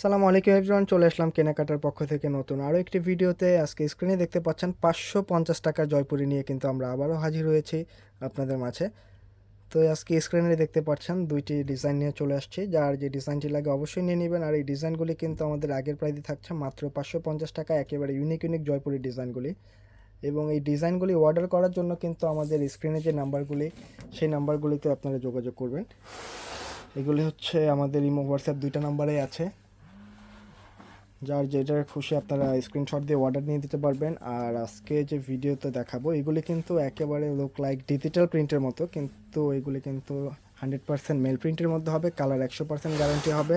সালাম আলাইকুম এভরিওয়ান চলে আসলাম কেনাকাটার পক্ষ থেকে নতুন আরও একটি ভিডিওতে। আজকে স্ক্রিনে দেখতে পাচ্ছেন পাঁচশো পঞ্চাশ টাকার জয়পুরি নিয়ে কিন্তু আমরা আবারও হাজির হয়েছি আপনাদের মাঝে। তো আজকে স্ক্রিনে দেখতে পাচ্ছেন দুইটি ডিজাইন নিয়ে চলে আসছি। যার যে ডিজাইনটি লাগে অবশ্যই নিয়ে নেবেন। আর এই ডিজাইনগুলি কিন্তু আমাদের আগের প্রাইজে থাকছে মাত্র পাঁচশো পঞ্চাশ টাকা, একেবারে ইউনিক ইউনিক জয়পুরি ডিজাইনগুলি এবং এই ডিজাইনগুলি অর্ডার করার জন্য কিন্তু আমাদের স্ক্রিনে যে নাম্বারগুলি সেই নাম্বারগুলিতে আপনারা যোগাযোগ করবেন। এগুলি হচ্ছে আমাদের ইমো হোয়াটসঅ্যাপ দুইটা নাম্বারেই আছে। যার যেটা খুশি আপনারা স্ক্রিনশট দিয়ে অর্ডার নিয়ে দিতে পারবেন। আর আজকে যে ভিডিওতে দেখাবো, এগুলি কিন্তু একেবারে লুক লাইক ডিজিটাল প্রিন্টের মতো, কিন্তু এগুলি কিন্তু হান্ড্রেড পার্সেন্ট মেল প্রিন্টের মধ্যে হবে কালার একশো পার্সেন্ট গ্যারান্টি হবে।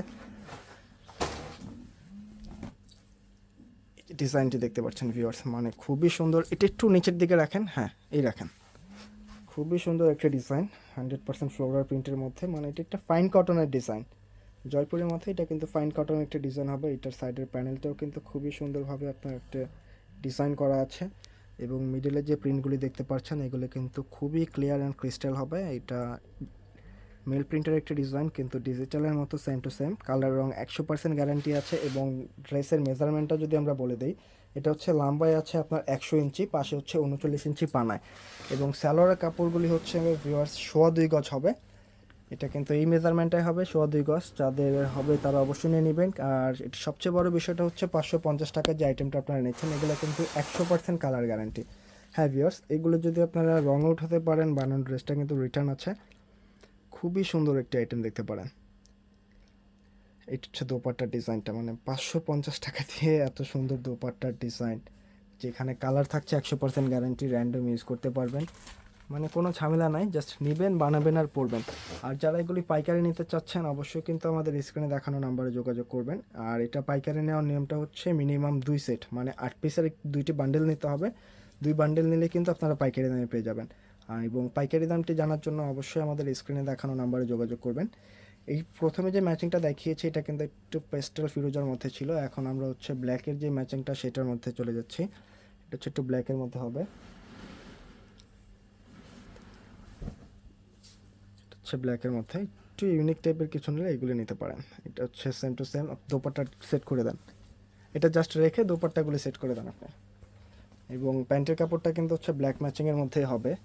ডিজাইনটি দেখতে পাচ্ছেন ভিউয়ার্স মানে খুবই সুন্দর। এটা একটু নিচের দিকে রাখেন হ্যাঁ এই রাখেন। খুবই সুন্দর একটা ডিজাইন হান্ড্রেড পার্সেন্ট ফ্লোরার প্রিন্টের মধ্যে মানে এটা একটা ফাইন কটনের ডিজাইন জয়পুরের মধ্যে, এটা কিন্তু ফাইন কটন একটা ডিজাইন হবে। এটার সাইডের প্যানেলটাও কিন্তু খুবই সুন্দরভাবে আপনার একটা ডিজাইন করা আছে। এবং মিডলে যে প্রিন্টগুলি দেখতে পাচ্ছেন, এগুলো কিন্তু খুবই ক্লিয়ার অ্যান্ড ক্রিস্টাল হবে। এটা মেল প্রিন্টের একটা ডিজাইন কিন্তু ডিজিটালের মতো সেম টু সেম কালার রং একশো পার্সেন্ট গ্যারান্টি আছে এবং ড্রেসের মেজারমেন্টটা যদি আমরা বলে দিই, এটা হচ্ছে লম্বায় আছে আপনার একশো ইঞ্চি, পাশে হচ্ছে উনচল্লিশ ইঞ্চি পানায়। এবং স্যালোয়ারের কাপড়গুলি হচ্ছে ভিউয়ার্স সোয়া দুই গজ হবে। এটা কিন্তু এই মেজারমেন্টটাই হবে, সোয়া দুই গজ। যাদের হবে তারা অবশ্যই নিয়ে নেবেন। আর এটি সবচেয়ে বড় বিষয়টা হচ্ছে পাঁচশো পঞ্চাশ টাকার যে আইটেমটা আপনারা নিচ্ছেন, এগুলো কিন্তু একশো পার্সেন্ট কালার গ্যারান্টি হ্যাঁ ভিউয়ার্স এগুলো যদি আপনারা রং উঠাতে পারেন, বানানো ড্রেসটা কিন্তু রিটার্ন আছে। খুবই সুন্দর একটি আইটেম দেখতে পারেন। এটা হচ্ছে দোপাট্টার ডিজাইনটা মানে পাঁচশো পঞ্চাশ টাকা দিয়ে এত সুন্দর দোপাট্টার ডিজাইন যেখানে কালার থাকছে একশো পার্সেন্ট গ্যারান্টি র্যান্ডম ইউজ করতে পারবেন। মানে কোনো ঝামেলা নাই জাস্ট নেবেন, বানাবেন আর পড়বেন আর যারা এগুলি পাইকারি নিতে চাচ্ছেন, অবশ্যই কিন্তু আমাদের স্ক্রিনে দেখানো নাম্বারে যোগাযোগ করবেন। আর এটা পাইকারি নেওয়ার নিয়মটা হচ্ছে মিনিমাম দুই সেট মানে আট পিসের দুইটি বান্ডেল নিতে হবে। দুই বান্ডেল নিলে কিন্তু আপনারা পাইকারি দামে পেয়ে যাবেন। এবং পাইকারি দামটি জানার জন্য অবশ্যই আমাদের স্ক্রিনে দেখানো নাম্বারে যোগাযোগ করবেন। এই প্রথমে যে ম্যাচিংটা দেখিয়েছি, এটা কিন্তু একটু পেস্টেল ফিরোজার মধ্যে ছিল। এখন আমরা হচ্ছে ব্ল্যাকের যে ম্যাচিংটা সেটার মধ্যে চলে যাচ্ছি। এটা হচ্ছে একটু ব্ল্যাকের মধ্যে হবে। হচ্ছে ব্ল্যাকের মধ্যে। একটু ইউনিক টাইপের কিছু নিলে এগুলি নিতে পারেন। এটা হচ্ছে same to same dupatta set করে দেন। এটা জাস্ট রেখে দোপাট্টাগুলি সেট করে দেন আপনি। এবং প্যান্টের কাপড়টা কিন্তু হচ্ছে ব্ল্যাক ম্যাচিংয়ের মধ্যেই হবে।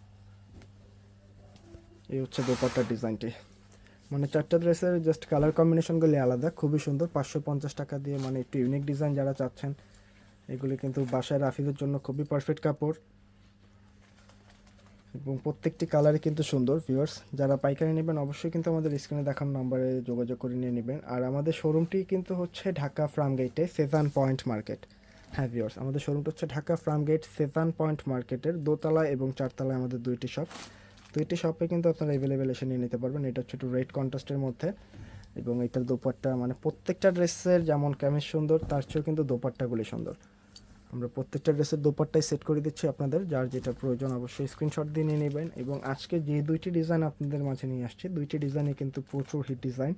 এই হচ্ছে দোপাট্টার ডিজাইনটি। মানে চারটা ড্রেসের জাস্ট কালার কম্বিনেশনগুলি আলাদা, খুবই সুন্দর। পাঁচশো পঞ্চাশ টাকা দিয়ে মানে একটু ইউনিক ডিজাইন যারা চাচ্ছেন, এগুলি কিন্তু বাসায় রাফিদের জন্য খুবই পারফেক্ট কাপড়। এবং প্রত্যেকটি কালারই কিন্তু সুন্দর ভিউয়ার্স যারা পাইকারি নেবেন, অবশ্যই কিন্তু আমাদের স্ক্রিনে দেখানো নম্বরে যোগাযোগ করে নিয়ে নেবেন। আর আমাদের শোরুমটি কিন্তু হচ্ছে ঢাকা ফ্রাম গেটে সেভেন পয়েন্ট মার্কেট হ্যাঁ ভিউয়ার্স আমাদের শোরুমটা হচ্ছে Dhaka farm gate seven point মার্কেটের দোতলা এবং চারতলায় আমাদের দুইটি শপ দুইটি শপে কিন্তু আপনারা অ্যাভেলেবেল এসে নিয়ে নিতে পারবেন। এটা হচ্ছে একটু রেড কন্ট্রাস্টের মধ্যে। এবং এটার দোপাট্টা মানে প্রত্যেকটা ড্রেসের যেমন ক্যামেজ সুন্দর, তার চেয়েও কিন্তু দোপাট্টাগুলি সুন্দর। আমরা প্রত্যেকটা ড্রেসের দোপাট্টাই সেট করে দিচ্ছি আপনাদের। যার যেটা প্রয়োজন অবশ্যই স্ক্রিনশট দিয়ে নিয়ে নেবেন এবং আজকে যে দুইটি ডিজাইন আপনাদের মাঝে নিয়ে আসছি, দুইটি ডিজাইনে কিন্তু প্রচুর হিট ডিজাইন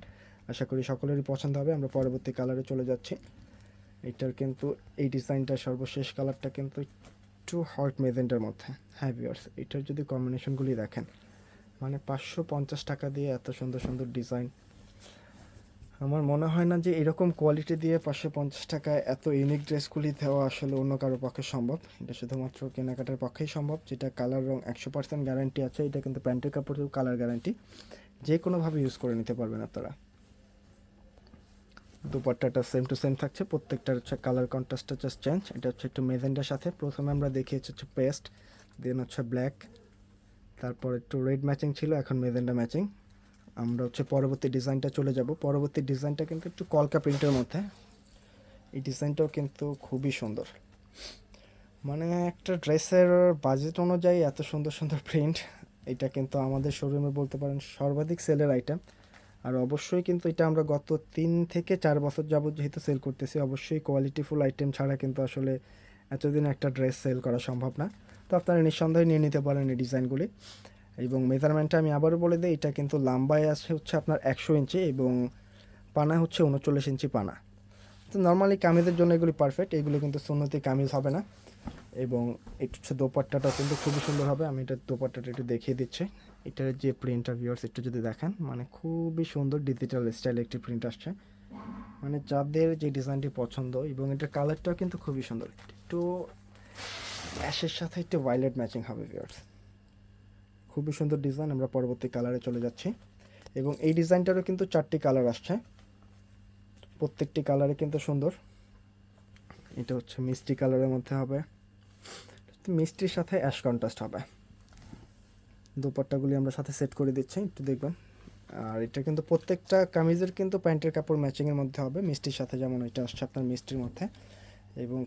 আশা করি সকলেরই পছন্দ হবে। আমরা পরবর্তী কালারে চলে যাচ্ছি। এটার কিন্তু, এই ডিজাইনটা সর্বশেষ কালারটা কিন্তু একটু হট মেজেন্টার মধ্যে। হ্যাঁ ভিউয়ার্স এটার যদি কম্বিনেশনগুলি দেখেন মানে পাঁচশো পঞ্চাশ টাকা দিয়ে এত সুন্দর সুন্দর ডিজাইন আমার মনে হয় না যে এরকম কোয়ালিটি দিয়ে পাঁচশো পঞ্চাশ টাকায় এত ইউনিক ড্রেসগুলি দেওয়া আসলে অন্য কারও পক্ষে সম্ভব। এটা শুধুমাত্র কেনাকাটার পক্ষেই সম্ভব, যেটা কালার রং একশো পার্সেন্ট গ্যারান্টি আছে, এটা কিন্তু প্যান্টের কাপড়েও কালার গ্যারান্টি যে কোনোভাবে ইউজ করে নিতে পারবেন আপনারা। দুপাট্টাটা সেম টু সেম থাকছে, প্রত্যেকটার হচ্ছে কালার কন্ট্রাস্টটা জাস্ট চেঞ্জ এটা হচ্ছে একটু মেজেন্ডার সাথে। প্রথমে আমরা দেখিয়েছি হচ্ছে পেস্ট দেন হচ্ছে ব্ল্যাক তারপর একটু রেড ম্যাচিং ছিল, এখন মেজেন্ডা ম্যাচিং আমরা হচ্ছে পরবর্তী ডিজাইনটা চলে যাব। পরবর্তী ডিজাইনটা কিন্তু একটু কলকা প্রিন্টের মধ্যে। এই ডিজাইনটাও কিন্তু খুবই সুন্দর। মানে একটা ড্রেসের বাজেট অনুযায়ী এত সুন্দর সুন্দর প্রিন্ট, এটা কিন্তু আমাদের শোরুমে বলতে পারেন সর্বাধিক সেলের আইটেম আর অবশ্যই কিন্তু এটা আমরা গত তিন থেকে চার বছর যাবত যেহেতু সেল করতেছি, অবশ্যই কোয়ালিটিফুল আইটেম ছাড়া কিন্তু আসলে এতদিন একটা ড্রেস সেল করা সম্ভব না। তো আপনারা নিঃসন্দেহে নিয়ে নিতে পারেন এই ডিজাইনগুলি এবং মেজারমেন্টটা আমি আবারও বলে দিই, এটা কিন্তু লাম্বায় আছে হচ্ছে আপনার একশো ইঞ্চি এবং পানা হচ্ছে উনচল্লিশ ইঞ্চি পানা। তো নর্মালি কামিজের জন্য এগুলি পারফেক্ট এগুলো কিন্তু সুন্নতি কামিজ হবে না। এবং এটা হচ্ছে দোপাট্টাটা কিন্তু খুবই সুন্দর হবে, আমি এটা দোপাট্টাটা একটু দেখিয়ে দিচ্ছি। এটার যে প্রিন্টটা ভিউয়ার্স একটু যদি দেখেন মানে খুবই সুন্দর ডিজিটাল স্টাইলে একটি প্রিন্ট আসছে। মানে যাদের যে ডিজাইনটি পছন্দ এবং এটার কালারটাও কিন্তু খুবই সুন্দর। একটু অ্যাশের সাথে একটু ভায়োলেট ম্যাচিং হবে ভিউয়ার্স খুবই সুন্দর ডিজাইন আমরা পরবর্তী কালারে চলে যাচ্ছি। এবং এই ডিজাইনটারও কিন্তু চারটি কালার আসছে। প্রত্যেকটি কালারে কিন্তু সুন্দর। এটা হচ্ছে মিষ্টি কালারের মধ্যে হবে। মিষ্টির সাথে অ্যাশ কন্ট্রাস্ট হবে। দুপাট্টাগুলি আমরা সাথে সেট করে দিচ্ছি, একটু দেখবেন। আর এটা কিন্তু প্রত্যেকটা কামিজের কিন্তু প্যান্টের কাপড় ম্যাচিংয়ের মধ্যে হবে। মিষ্টির সাথে যেমন এটা আসছে আপনার মিষ্টির মধ্যে। এবং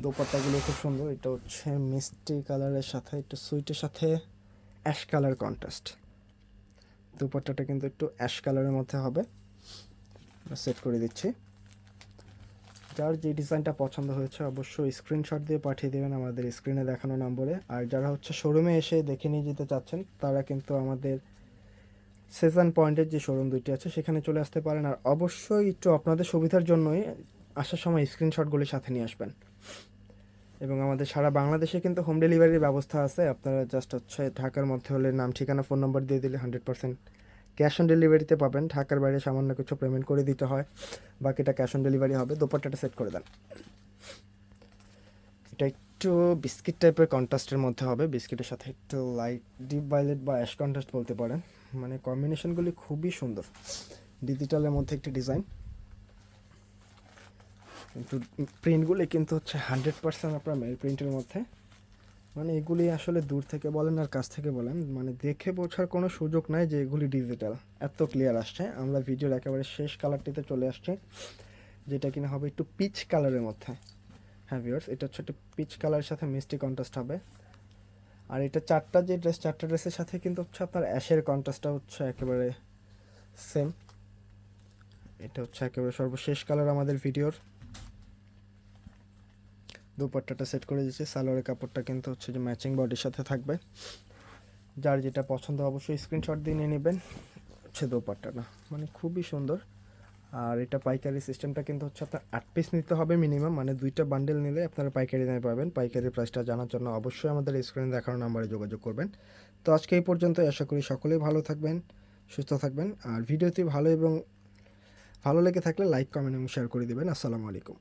দোপাট্টাগুলো খুব সুন্দর। এটা হচ্ছে মিষ্টি কালারের সাথে, একটু সুইটের সাথে অ্যাশ কালার কন্ট্রাস্ট দুপাট্টাটা কিন্তু একটু অ্যাশ কালারের মধ্যে হবে। সেট করে দিচ্ছি। যার যে ডিজাইনটা পছন্দ হয়েছে অবশ্যই স্ক্রিনশট দিয়ে পাঠিয়ে দেবেন আমাদের স্ক্রিনে দেখানো নম্বরে। আর যারা হচ্ছে শোরুমে এসে দেখে নিয়ে যেতে চাচ্ছেন, তারা কিন্তু আমাদের সেজান পয়েন্টের যে শোরুম দুইটি আছে, সেখানে চলে আসতে পারেন। আর অবশ্যই একটু আপনাদের সুবিধার জন্যই আসার সময় স্ক্রিনশটগুলি সাথে নিয়ে আসবেন। এবং আমাদের সারা বাংলাদেশে কিন্তু হোম ডেলিভারির ব্যবস্থা আছে। আপনারা জাস্ট হচ্ছে ঢাকার মধ্যে হলে নাম, ঠিকানা ফোন নম্বর দিয়ে দিলে হান্ড্রেড পার্সেন্ট ক্যাশ অন ডেলিভারিতে পাবেন। ঢাকার বাইরে সামান্য কিছু পেমেন্ট করে দিতে হয়। বাকিটা ক্যাশ অন ডেলিভারি হবে। দোপাট্টাটা সেট করে দেন। এটা একটু বিস্কিট টাইপের কন্ট্রাস্টের মধ্যে হবে। বিস্কিটের সাথে একটু লাইট ডিপ ভায়োলেট বা অ্যাশ কন্ট্রাস্ট বলতে পারেন। মানে কম্বিনেশনগুলি খুবই সুন্দর। ডিজিটালের মধ্যে একটি ডিজাইন কিন্তু প্রিন্টগুলি কিন্তু হচ্ছে হান্ড্রেড পার্সেন্ট আপনার মেল প্রিন্টের মধ্যে। মানে এগুলি আসলে দূর থেকে বলেন আর কাছ থেকে বলেন মানে দেখে বোঝার কোনো সুযোগ নাই যে এগুলি ডিজিটাল এত ক্লিয়ার আসছে। আমরা ভিডিওর একেবারে শেষ কালারটিতে চলে আসছি, যেটা কিনা হবে একটু পিচ কালারের মধ্যে। হ্যাঁ ভিউয়ার্স এটা হচ্ছে একটু পিচ কালারের সাথে মিষ্টি কন্ট্রাস্ট হবে। আর এটা চারটা যে ড্রেস চারটা ড্রেসের সাথে কিন্তু হচ্ছে আপনার অ্যাশের কন্ট্রাস্টটা হচ্ছে একেবারে সেম এটা হচ্ছে একেবারে সর্বশেষ কালার আমাদের ভিডিওর দুপাট্টাটা সেট করে দিয়েছি। সালোয়ারের কাপড়টা কিন্তু হচ্ছে যে ম্যাচিং বডির সাথে থাকবে। যার যেটা পছন্দ অবশ্যই স্ক্রিনশট দিয়ে নিয়ে নেবেন। হচ্ছে দোপাট্টাটা। মানে খুবই সুন্দর। আর এটা পাইকারি সিস্টেমটা কিন্তু হচ্ছে আপনার আট পিস নিতে হবে মিনিমাম মানে দুইটা বান্ডেল নিলে আপনারা পাইকারি দামে পাবেন। পাইকারি প্রাইসটা জানার জন্য অবশ্যই আমাদের স্ক্রিনে দেখানো নাম্বারে যোগাযোগ করবেন। তো আজকে এই পর্যন্ত আশা করি সকলেই ভালো থাকবেন, সুস্থ থাকবেন। আর ভিডিওটি ভালো এবং ভালো লেগে থাকলে লাইক কমেন্ট এবং শেয়ার করে দেবেন। আসসালামু আলাইকুম।